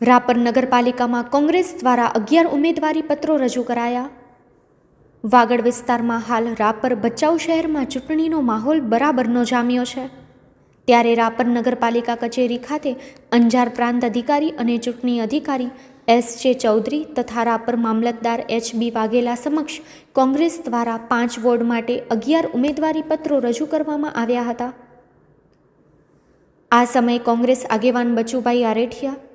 રાપર નગરપાલિકામાં કોંગ્રેસ દ્વારા અગિયાર ઉમેદવારી પત્રો રજૂ કરાયા. વાગડ વિસ્તારમાં હાલ રાપર ભચાઉ શહેરમાં ચૂંટણીનો માહોલ બરાબરનો જામ્યો છે. ત્યારે રાપર નગરપાલિકા કચેરી ખાતે અંજાર પ્રાંત અધિકારી અને ચૂંટણી અધિકારી એસ જે ચૌધરી તથા રાપર મામલતદાર એચ બી વાઘેલા સમક્ષ કોંગ્રેસ દ્વારા પાંચ વોર્ડ માટે અગિયાર ઉમેદવારી પત્રો રજૂ કરવામાં આવ્યા હતા. આ સમયે કોંગ્રેસ આગેવાન બચુભાઈ આરેઠિયા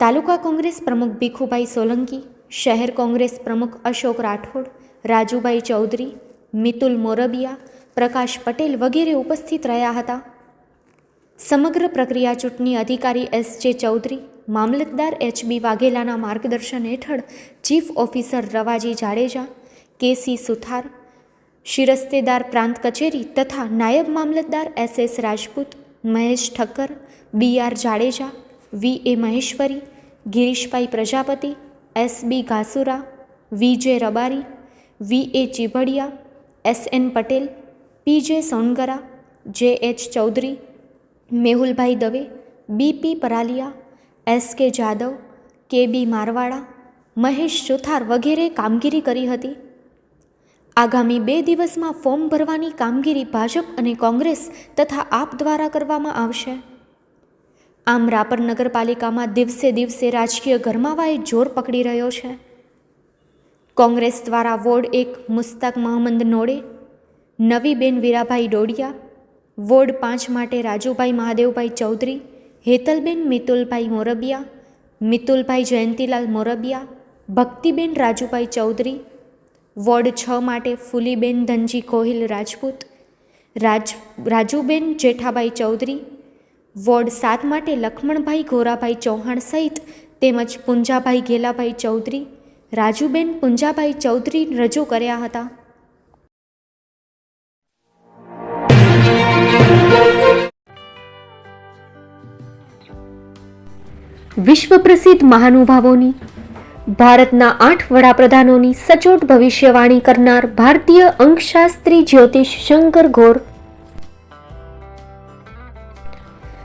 તાલુકા કોંગ્રેસ પ્રમુખ ભીખુભાઈ સોલંકી, શહેર કોંગ્રેસ પ્રમુખ અશોક રાઠોડ, રાજુભાઈ ચૌધરી, મિતુલ મોરબિયા, પ્રકાશ પટેલ વગેરે ઉપસ્થિત રહ્યા હતા. સમગ્ર પ્રક્રિયા ચૂંટણી અધિકારી એસ જે ચૌધરી, મામલતદાર એચ બી વાઘેલાના માર્ગદર્શન હેઠળ chief officer Ravaji Jadeja K C Suthar, શિરસ્તેદાર પ્રાંત કચેરી તથા નાયબ મામલતદાર S S Rajput, Mahesh Thakkar, B R Jadeja V A Maheshwari, Girishbhai Prajapati, S B Ghasura, V J Rabari, V A Chibhadiya, S N Patel, P J Songara, J H Chaudhari, Mehulbhai Dave, B P Paraliya, S K Jadav, K બી મારવાડા, મહેશ સુથાર વગેરે કામગીરી કરી હતી. આગામી બે દિવસમાં form ભરવાની કામગીરી ભાજપ અને કોંગ્રેસ તથા આપ દ્વારા કરવામાં આવશે. આમ રાપર નગરપાલિકામાં દિવસે દિવસે રાજકીય ગરમાવાએ જોર પકડી રહ્યો છે. કોંગ્રેસ દ્વારા વોર્ડ એક મુસ્તાક મહમદ નોડે નવીબેન વીરાભાઈ ડોડિયા, વોર્ડ પાંચ માટે રાજુભાઈ મહાદેવભાઈ ચૌધરી, હેતલબેન મિતુલભાઈ મોરબિયા, મિતુલભાઈ જયંતિલાલ મોરબિયા, ભક્તિબેન રાજુભાઈ ચૌધરી, વોર્ડ છ માટે ફૂલીબેન ધનજી કોહિલ રાજપૂત, રાજ રાજુબેન જેઠાભાઈ ચૌધરી વોર્ડ સાત માટે લખમણભાઈ ગોરાભાઈ ચૌહાણ સહિત તેમજ પુંજાભાઈ ગેલાભાઈ ચૌધરી, રાજુબેન પુંજાભાઈ ચૌધરી રજૂ કર્યા હતા. વિશ્વ પ્રસિદ્ધ મહાનુભાવોની, ભારતના આઠ વડાપ્રધાનોની સચોટ ભવિષ્યવાણી કરનાર ભારતીય અંકશાસ્ત્રી જ્યોતિષ શંકર ઘોર